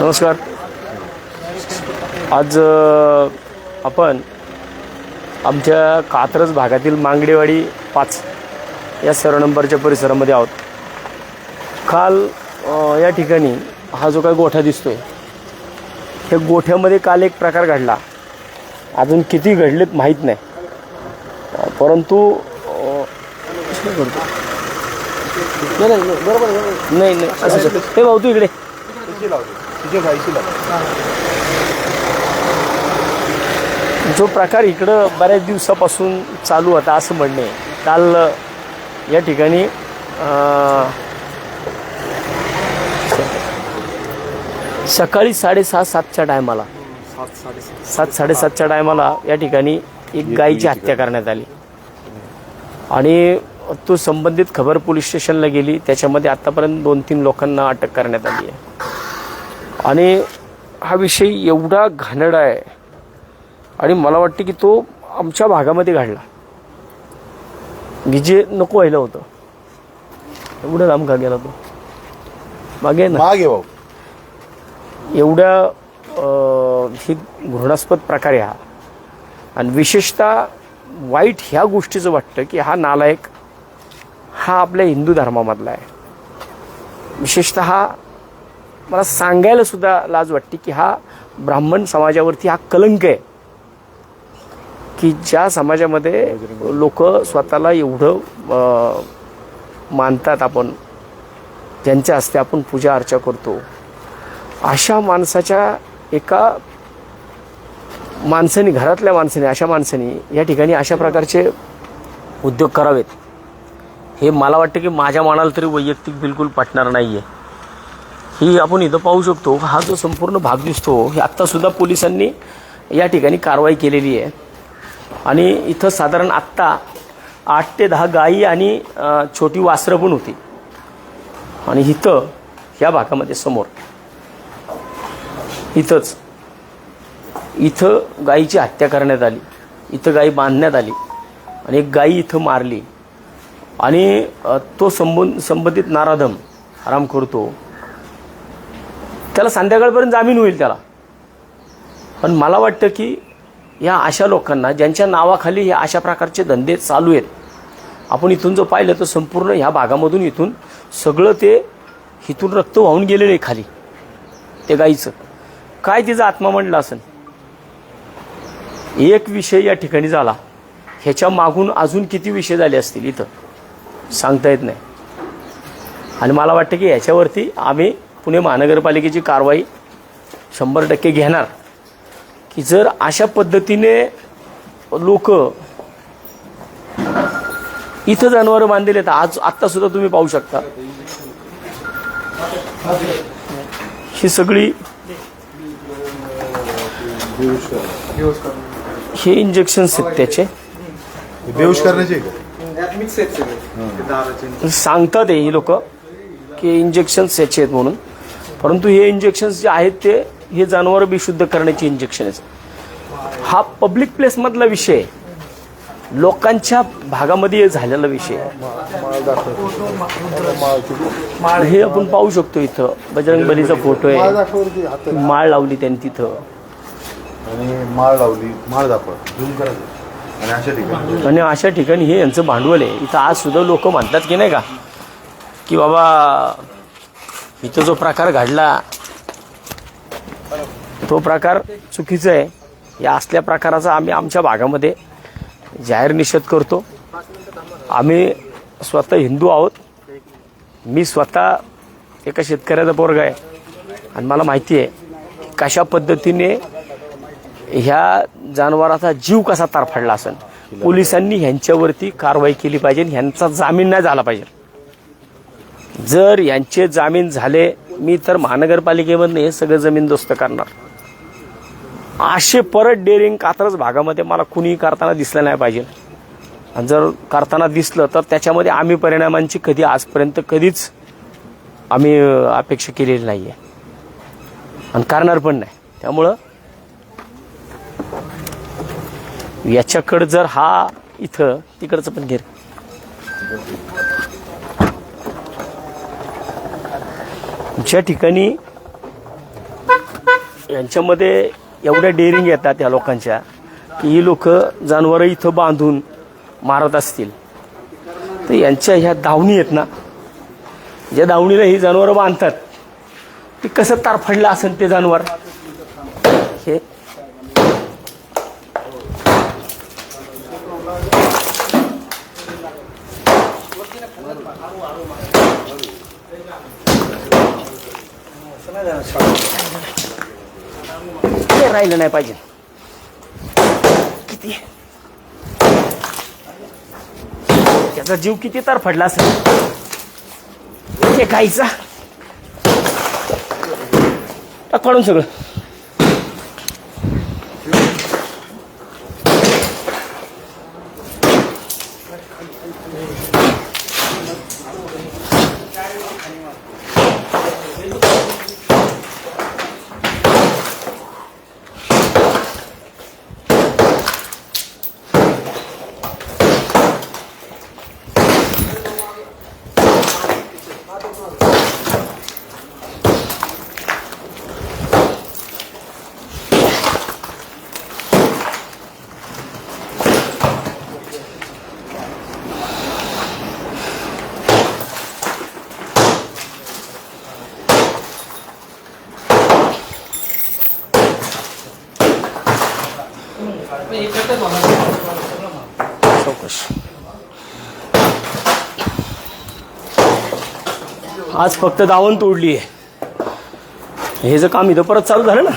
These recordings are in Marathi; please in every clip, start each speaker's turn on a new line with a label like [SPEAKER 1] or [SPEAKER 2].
[SPEAKER 1] नमस्कार. आज आपण आमच्या कात्रज भागातील मांगडेवाडी पाच या सर्व नंबरच्या परिसरामध्ये आहोत. काल या ठिकाणी हा जो काही गोठा दिसतोय त्या गोठ्यामध्ये काल एक प्रकार घडला. अजून किती घडलेत माहीत नाही. परंतु करतो? नाही नाही नाही, बरोबर आहे, बरोबर आहे. नाही नाही असं असं. हे भाऊ तू इकडे. जो प्रकार इकडं बऱ्याच दिवसापासून चालू होता असं म्हणणे. काल या ठिकाणी अं, सकाळी साडेसहा सातच्या टायमाला. सात साडेसातच्या टायमाला या ठिकाणी एक गायीची हत्या करण्यात आली. आणि तो संबंधित खबर पोलीस स्टेशनला गेली. त्याच्यामध्ये आतापर्यंत दोन तीन लोकांना अटक करण्यात आली आहे. आणि हा विषय एवढा घाणेरडा आहे. आणि मला वाटतं की तो आमच्या भागामध्ये घडला. जे नको व्हायला होतं. एवढं लांब का गेला तो? मागे ना?
[SPEAKER 2] मागे भाऊ.
[SPEAKER 1] एवढ्या ही घृणास्पद प्रकार आहे हा. आणि विशेषतः वाईट ह्या गोष्टीचं वाटतं की हा नालायक हा आपल्या हिंदू धर्मामधला आहे. विशेषतः मला सांगायला सुद्धा लाज वाटते की हा ब्राह्मण समाजावरती हा कलंक आहे. की ज्या समाजामध्ये लोक स्वतःला एवढं मानतात आपण ज्यांच्या हस्ते आपण पूजा अर्चा करतो अशा माणसाच्या एका माणसाने घरातल्या माणसाने अशा माणसाने या ठिकाणी अशा प्रकारचे उद्योग करावेत. हे मला वाटतं की माझ्या मनाला तरी वैयक्तिक बिलकुल पटणार नाही आहे ही आपण इथं पाहू शकतो हा जो संपूर्ण भाग दिसतो हे आत्तासुद्धा पोलिसांनी या ठिकाणी कारवाई केलेली आहे. आणि इथं साधारण आत्ता आठ ते दहा गायी आणि छोटी वासरं पण होती. आणि इथं या भागामध्ये समोर इथंच इथं गायीची हत्या करण्यात आली इथं गायी बांधण्यात आली आणि एक गाई इथं मारली. आणि तो संबंध संबंधित नाराधम आराम करतो. त्याला संध्याकाळपर्यंत जामीन होईल त्याला. पण मला वाटतं की या अशा लोकांना ज्यांच्या नावाखाली हे अशा प्रकारचे धंदे चालू आहेत आपण इथून जर पाहिलं तर संपूर्ण ह्या भागामधून इथून सगळं ते इथून रक्त वाहून गेलेलं आहे खाली. ते गाईचं. काय तिचा आत्मा म्हणला असेल एक विषय या ठिकाणी झाला. ह्याच्या मागून अजून किती विषय झाले असतील इथं? सांगता येत नाही. आणि मला वाटतं की ह्याच्यावरती आम्ही पुणे महानगरपालिकेची कारवाई शंभर टक्के घेणार. की जर अशा पद्धतीने लोक इथं जनावरं बांधलेले आहेत आज आत्ता सुद्धा तुम्ही पाहू शकता. ही सगळी हे इंजेक्शन्स आहेत त्याचे.
[SPEAKER 2] बेहोश करण्याचे का
[SPEAKER 1] सांगतात हे लोक की इंजेक्शन्स याचे आहेत म्हणून. परंतु हे इंजेक्शन्स जे आहेत ते हे जनावर बेशुद्ध करण्याचे इंजेक्शन आहेत. हा पब्लिक प्लेसमधला विषय आहे. लोकांच्या भागामध्ये झालेला विषय आहे. माळ हे आपण पाहू शकतो इथं. बजरंग बलीचा फोटो आहे. माळ लावली त्यांनी तिथं.
[SPEAKER 2] आणि माळ लावली माळ दाखवा आणि अशा ठिकाणी.
[SPEAKER 1] आणि अशा ठिकाणी हे यांचं भांडवल आहे. इथं आज सुद्धा लोक म्हणतात की नाही का की बाबा इथं जो प्रकार घडला तो प्रकार चुकीचा आहे. या असल्या प्रकाराचा आम्ही आमच्या भागामध्ये जाहीर निषेध करतो. आम्ही स्वतः हिंदू आहोत. मी स्वतः एका शेतकऱ्याचा पोरगा आहे. आणि मला माहिती आहे कशा पद्धतीने ह्या जनावराचा जीव कसा तारफडला असेल? पोलिसांनी ह्यांच्यावरती कारवाई केली पाहिजे ह्यांचा जामीन नाही झाला पाहिजे. जर यांचे जामीन झाले मी तर महानगरपालिकेमधनं हे सगळं जमीनदोस्त करणार. असे परत डेअरिंग कात्रज भागामध्ये मला कुणीही करताना दिसलं नाही पाहिजे. आणि जर करताना दिसलं तर त्याच्यामध्ये आम्ही परिणामांची कधी आजपर्यंत कधीच आम्ही अपेक्षा केलेली नाही आहे आणि करणार पण नाही. त्यामुळं याच्याकडं जर हा इथं तिकडचं पण घेर ज्या ठिकाणी यांच्यामध्ये एवढ्या डेअरिंग येतात या लोकांच्या की ही लोक जनावरं इथं बांधून मारत असतील. तर यांच्या ह्या दावणी आहेत ना ज्या दावणीला ही जनावरं बांधतात ते कसं तारफडलं असेल ते जनावर? राहिलं नाही पाहिजे. किती? त्याचा जीव किती तर फडला असेल? हे गाईचा काढून सगळं. आज फक्त दावण तोडली आहे. हे जर काम इथं परत चालू झालं ना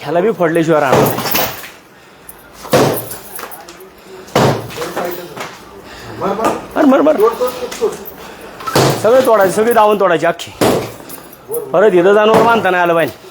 [SPEAKER 1] ह्याला बी फडल्याशिवाय राहणार नाही. मर मर सगळे तोडायचे सगळी दावण तोडायची अख्खी. परत इथं जाणवर मानता नाही आलं पाहिजे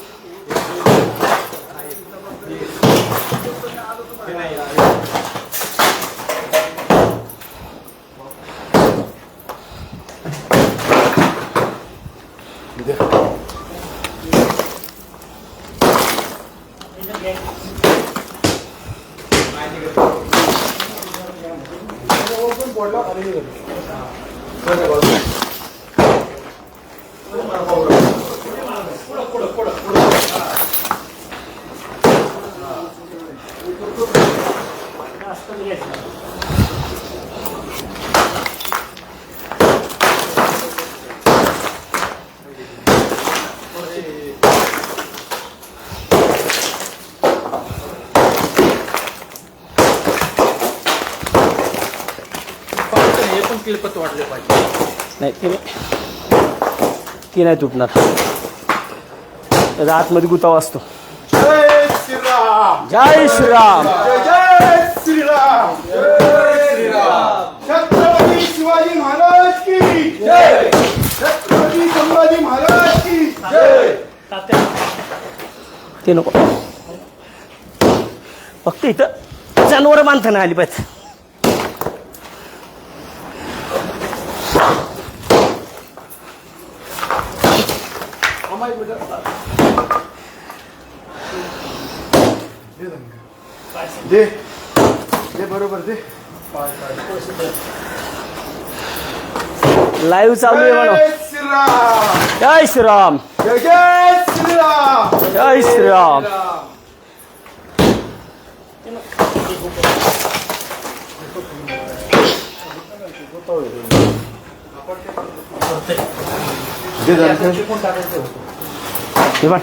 [SPEAKER 3] हे वाटले पाहिजे.
[SPEAKER 1] नाही ते ती नाही तुटणार. त्याचा आतमध्ये गुतावा असतो.
[SPEAKER 2] जय श्रीराम.
[SPEAKER 1] जय श्रीराम
[SPEAKER 2] जय श्रीराम जय श्रीराम छत्रपती शिवाजी महाराज की जय छत्रपती संभाजी महाराज की जय
[SPEAKER 1] ते नको. फक्त इथं जनावर बांधताना आली पाहिजे.
[SPEAKER 2] दे दे बरोबर दे
[SPEAKER 1] लाईव्ह चालू आहे म्हणून
[SPEAKER 2] जय श्रीराम
[SPEAKER 1] जय श्रीराम
[SPEAKER 2] जय जय श्रीराम
[SPEAKER 1] जय श्रीराम
[SPEAKER 2] दे जरा.
[SPEAKER 1] हे बघ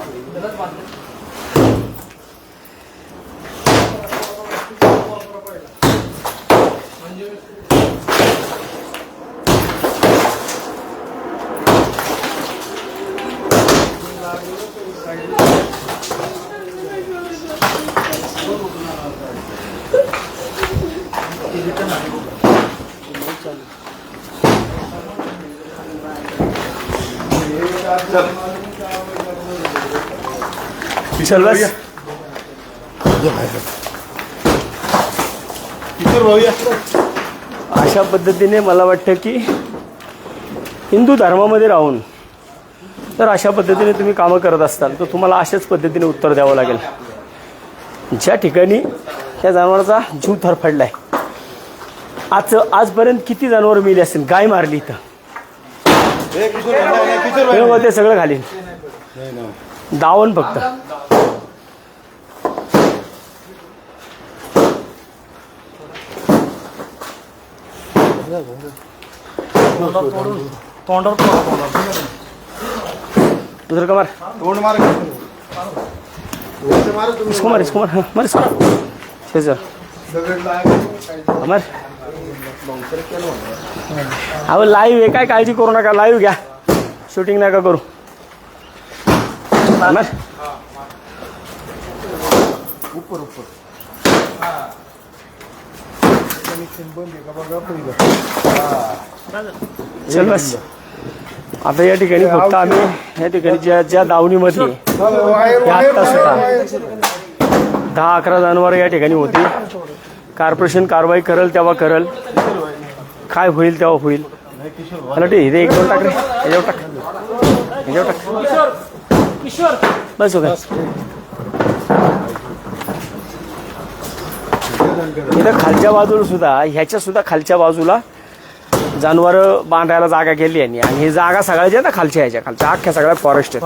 [SPEAKER 1] चल बस
[SPEAKER 2] किशोर भाऊया
[SPEAKER 1] अशा पद्धतीने मला वाटतं की हिंदू धर्मामध्ये राहून जर अशा पद्धतीने तुम्ही कामं करत असाल तर तुम्हाला अशाच पद्धतीने उत्तर द्यावं लागेल. ज्या ठिकाणी त्या जनावराचा जीव थरफडलाय आज आजपर्यंत किती जनावर मिली असेल गाय मारली इथं.
[SPEAKER 2] ते सगळं घालीन. दावण
[SPEAKER 1] फक्त. बघ, ते
[SPEAKER 2] नाही, नाही.
[SPEAKER 1] दावण फक्त दुसरं का मार
[SPEAKER 2] तोंड मार तोंड मार.
[SPEAKER 1] इसको मार इसको मार हाँ, मार इसको छे सर
[SPEAKER 2] दगड लाग.
[SPEAKER 1] मार अहो लाईव्ह आहे काय काळजी करू नका लाईव्ह घ्या शूटिंग नका करू चल बस. आता या ठिकाणी फक्त आम्ही या ठिकाणी ज्या ज्या दावणीमध्ये आत्ता सुद्धा दहा अकरा जनावर या ठिकाणी होती. कॉर्पोरेशन कारवाई करल तेव्हा करल. काय होईल तेव्हा होईल. मला ते इथे एक दोन टाक. रे याच्यावर टाक. याच्यावर टाक बस हो इथं खालच्या बाजूला सुद्धा ह्याच्या सुद्धा खालच्या बाजूला जनावर बांधायला जागा केली यांनी आणि ही जागा सगळ्याच्या ना खालच्या ह्याच्या खालच्या अख्ख्या सगळ्या फॉरेस्ट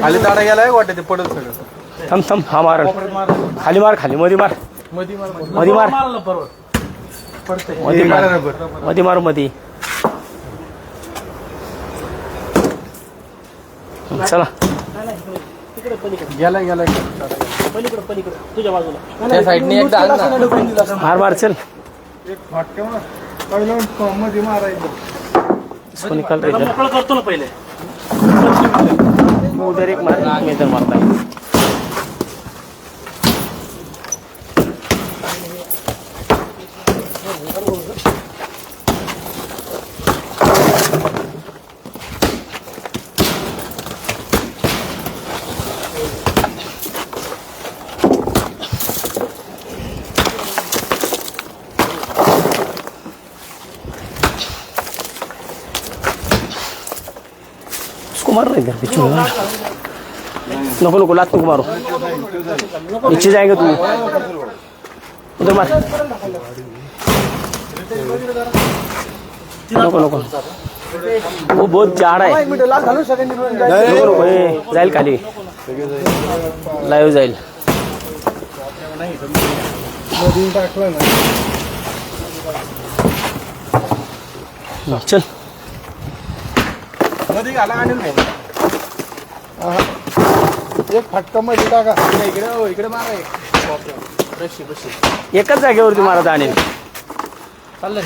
[SPEAKER 3] खाली दाडा गेलाय वाटत ते पडत सगळं.
[SPEAKER 1] थांब थांब हा मार. खाली मार खाली मध्ये मार.
[SPEAKER 3] मधी
[SPEAKER 1] मारमध्ये मार.
[SPEAKER 3] पडतंय.
[SPEAKER 1] मध्ये मार. मध्ये मारमध्ये चला.
[SPEAKER 3] गेलाय गेलाय त्या साईडने एकदा आण ना.
[SPEAKER 1] मार मार चल.
[SPEAKER 2] मध्ये मारायचं.
[SPEAKER 1] इसको निकाल
[SPEAKER 3] मोकळं करतो ना पहिले.
[SPEAKER 1] तू उधर एक मार मी इधर मारता है बिचू नको नको लात नको मारो. नीचे जाएगा तू. उधर मार. नको नको. वो बहुत जाड आहे. नको नको ए, जाईल खाली. लाईव्ह जाईल. हं,
[SPEAKER 3] चलमध्ये घाला आणि नाही
[SPEAKER 2] एक फटका मध्ये टाका.
[SPEAKER 3] इकडे हो, इकडे मारा बशी बशी.
[SPEAKER 1] एकाच जागेवरती मारत आणेल
[SPEAKER 3] चाललंय.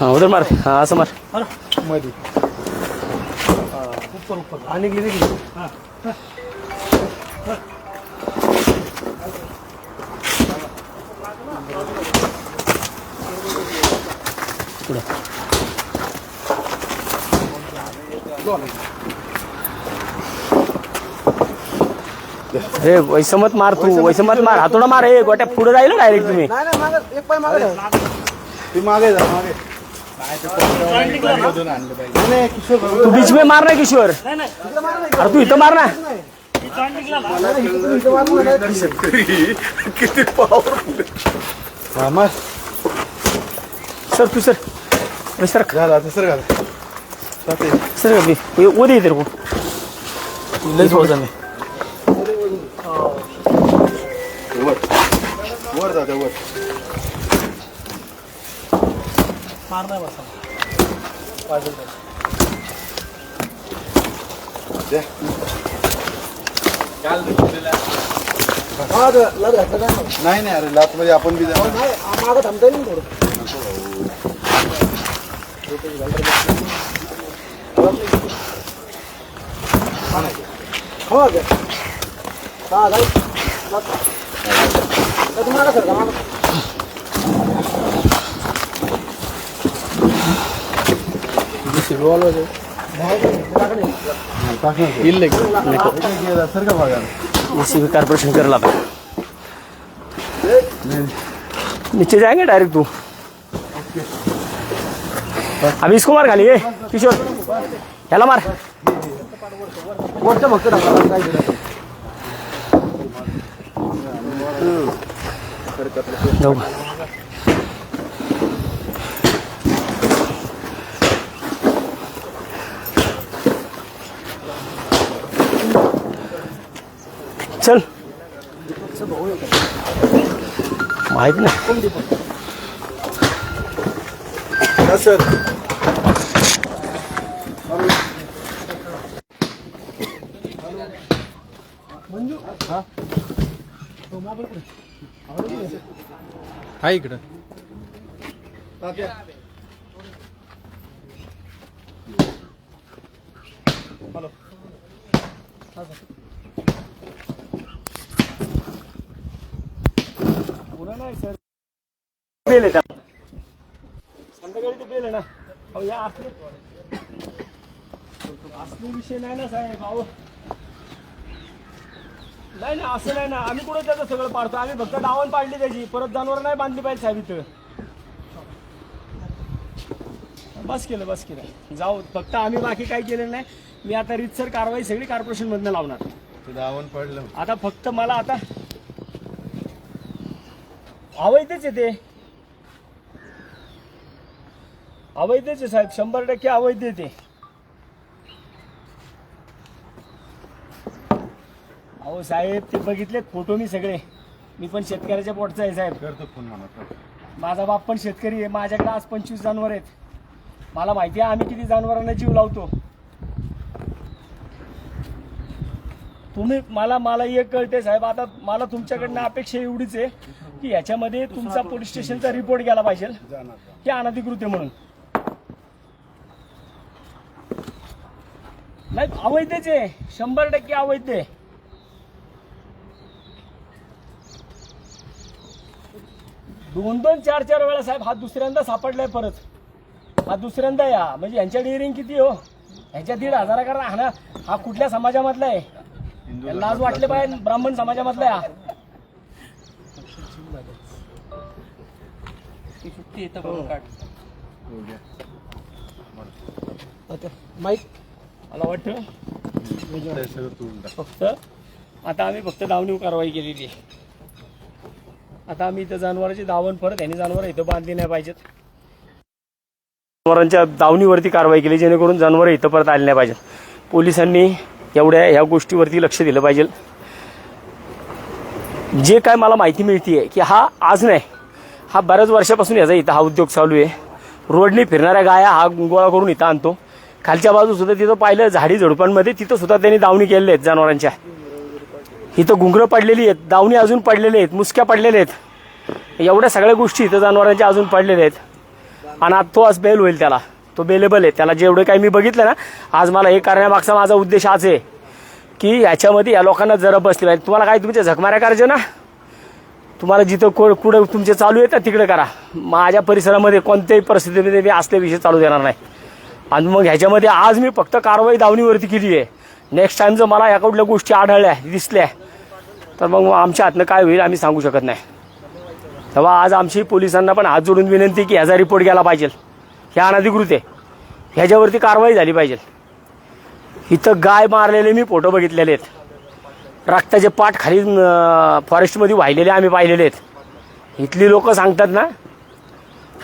[SPEAKER 1] हा उधर मार. हा असं मार.
[SPEAKER 2] मध्ये.
[SPEAKER 3] आणि गेली गेली
[SPEAKER 1] अरे वैसं मत मार तू वैसं मत मार हातोडा मार हे गोट्या पुढे राहिलं डायरेक्ट तुम्ही.
[SPEAKER 2] ती मागे जा मागे नाही, नाही, किशोर भाई.
[SPEAKER 1] तू बीच में मार ना किशोर. अरे तू इथं मार ना.
[SPEAKER 2] किती. हा, मार.
[SPEAKER 1] सर तू सर. सर
[SPEAKER 2] झालं आता सर घाल.
[SPEAKER 1] सर अभी वो वो दे इधर को
[SPEAKER 2] वर जाते वर द्या. नाही नाही अरे लात मध्ये आपण बी जाणार. टाक ना ते.
[SPEAKER 3] ಇಲ್ಲ
[SPEAKER 2] इकडे गेला, सर का बघा
[SPEAKER 1] इसी कारपोरेशन कर ला था नीचे जाएंगे डायरेक्ट तू हा वीस कुमार खाली ये किशोर। ह्याला मार। जाऊ चल। माहीत नाही।
[SPEAKER 2] सर.
[SPEAKER 3] हाय इकडं.
[SPEAKER 1] बेल आहे त्याला संध्याकाळी ते बेल आहे ना. अहो या असले असले विषय नाही ना साहेब अहो. नाही ना असं नाही ना आम्ही कुठं त्याचं सगळं पाडतो? आम्ही फक्त डावण पाडली त्याची. परत जनावर नाही बांधली पाहिजे साहेब इथं. बस केलं बस केलं. जाऊ फक्त आम्ही बाकी काही केलेलं नाही. मी आता रीतसर कारवाई सगळी कॉर्पोरेशन मधनं लावणार.
[SPEAKER 2] ते दावण पडलं.
[SPEAKER 1] आता फक्त मला आता अवैधच आहे ते. अवैधच आहे साहेब. शंभर टक्के अवैध आहे अहो साहेब ते बघितलेत फोटो मी सगळे. मी पण शेतकऱ्याच्या पोटचा आहे साहेब.
[SPEAKER 2] करतो फोन म्हणा
[SPEAKER 1] माझा बाप पण शेतकरी आहे माझ्याकडे आज पंचवीस जनावर आहेत. मला माहिती आहे आम्ही किती जनावरांना जीव लावतो. तुम्ही मला मला एक कळते साहेब आता मला तुमच्याकडनं अपेक्षा एवढीच आहे की याच्यामध्ये तुमचा पोलीस स्टेशनचा रिपोर्ट गेला पाहिजे. की अनधिकृत आहे म्हणून. नाही अवैधच आहे. शंभर टक्के अवैध आहे. दोन दोन चार चार वेळा साहेब हा दुसऱ्यांदा सापडलाय परत. हा दुसऱ्यांदा या. म्हणजे यांच्या डिअरिंग किती हो? ह्यांच्या दीड हजारा करा. हा ना हा कुठल्या समाजामधला आहे? लाज वाटले पाहिजे ब्राह्मण समाजामधला हा
[SPEAKER 3] माईक.
[SPEAKER 1] मला वाटतं. फक्त आता आम्ही फक्त दावणीव कारवाई केलेली आहे. आता आम्ही इथं जनावरांची दावण परत यांनी जनावर इथं बांधली नाही पाहिजेत. जनावरांच्या दावणीवरती कारवाई केली जेणेकरून जनावरं इथं परत आली नाही पाहिजेत. पोलिसांनी एवढ्या ह्या गोष्टीवरती लक्ष दिलं पाहिजे जे काय मला माहिती मिळते की हा आज नाही हा बऱ्याच वर्षापासून याचा इथं हा उद्योग चालू आहे. रोडने फिरणाऱ्या गाया हा गोळा करून इथं आणतो. खालच्या बाजू सुद्धा तिथं पाहिलं झाडी झुडपांमध्ये तिथं सुद्धा त्यांनी दावणी केलेल्या आहेत जनावरांच्या. इथं घुंगरं पडलेली आहेत दावणी अजून पडलेले आहेत मुसक्या पडलेल्या आहेत. एवढ्या सगळ्या गोष्टी इथं जनावरांच्या अजून पडलेल्या आहेत. आणि आज तो आज बेल होईल त्याला. तो बेलेबल आहे. त्याला जेवढं काही मी बघितलं ना आज मला हे करण्यामागचा माझा उद्देश आज आहे की ह्याच्यामध्ये या लोकांना जरा बसले पाहिजे. तुम्हाला काय तुमच्या झकमाऱ्या करायचे ना? तुम्हाला जिथं को कुठं तुमचे चालू आहेत ना तिकडे करा. माझ्या परिसरामध्ये कोणत्याही परिस्थितीमध्ये मी असले विषय चालू देणार नाही. आणि मग ह्याच्यामध्ये आज मी फक्त कारवाई दावणीवरती केली आहे. नेक्स्ट टाइम जर मला याकडल्या कुठल्या गोष्टी आढळल्या दिसल्या तर मग आमच्या हातनं काय होईल आम्ही सांगू शकत नाही. तेव्हा आज आमची पोलिसांना पण हात जोडून विनंती की ह्याचा रिपोर्ट गेला पाहिजे. हे अनधिकृत आहे. ह्याच्यावरती कारवाई झाली पाहिजे. इथं गाय मारलेले मी फोटो बघितलेले आहेत. रक्ताचे पाठ खाली फॉरेस्टमध्ये वाहिलेले आम्ही पाहिलेले आहेत. इथली लोक सांगतात ना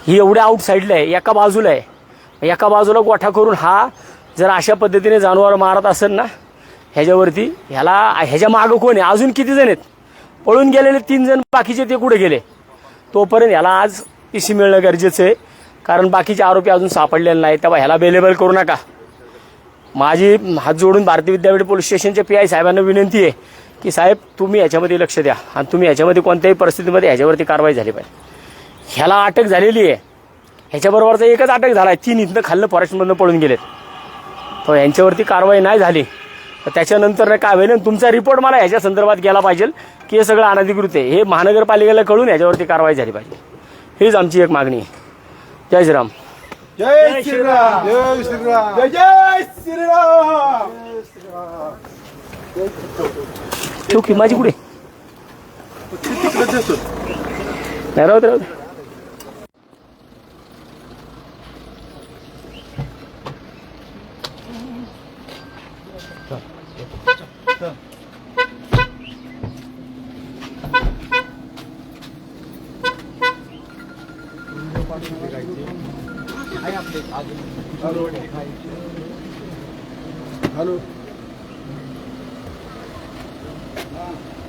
[SPEAKER 1] ही एवढ्या आउटसाईडला आहे एका बाजूला आहे. एका बाजूला गोठा करून हा जर अशा पद्धतीने जनावर मारत असेल ना ह्याच्यावरती ह्याला ह्याच्या मागं कोण आहे? अजून किती जण आहेत? पळून गेलेले तीन जण बाकीचे ते कुठे गेले? तोपर्यंत ह्याला आज पीसी मिळणं गरजेचं आहे. कारण बाकीचे आरोपी अजून सापडलेले नाही तेव्हा ह्याला अवेलेबल करू नका. माझी हात जोडून भारतीय विद्यापीठ पोलीस स्टेशनच्या पी आय साहेबांना विनंती आहे की साहेब तुम्ही याच्यामध्ये लक्ष द्या आणि तुम्ही याच्यामध्ये कोणत्याही परिस्थितीमध्ये ह्याच्यावरती कारवाई झाली पाहिजे. ह्याला अटक झालेली आहे. ह्याच्याबरोबरचा एकच अटक झाला आहे तीन इथनं खाल्लं फॉरेस्टमधनं पळून गेलेत. तर यांच्यावरती कारवाई नाही झाली. तर त्याच्यानंतर नाही काय होईल? तुमचा रिपोर्ट मला ह्याच्या संदर्भात गेला पाहिजे की हे सगळं अनधिकृत आहे. हे महानगरपालिकेला कळून ह्याच्यावरती कारवाई झाली पाहिजे. हीच आमची एक मागणी आहे. जय श्रीराम.
[SPEAKER 2] जय श्रीराम. जय श्रीराम. जय जय श्रीराम.
[SPEAKER 1] ठेव की माझी कुठे? नाही राहू दे राहू दे
[SPEAKER 3] आहे आपले अजून
[SPEAKER 2] हॅलो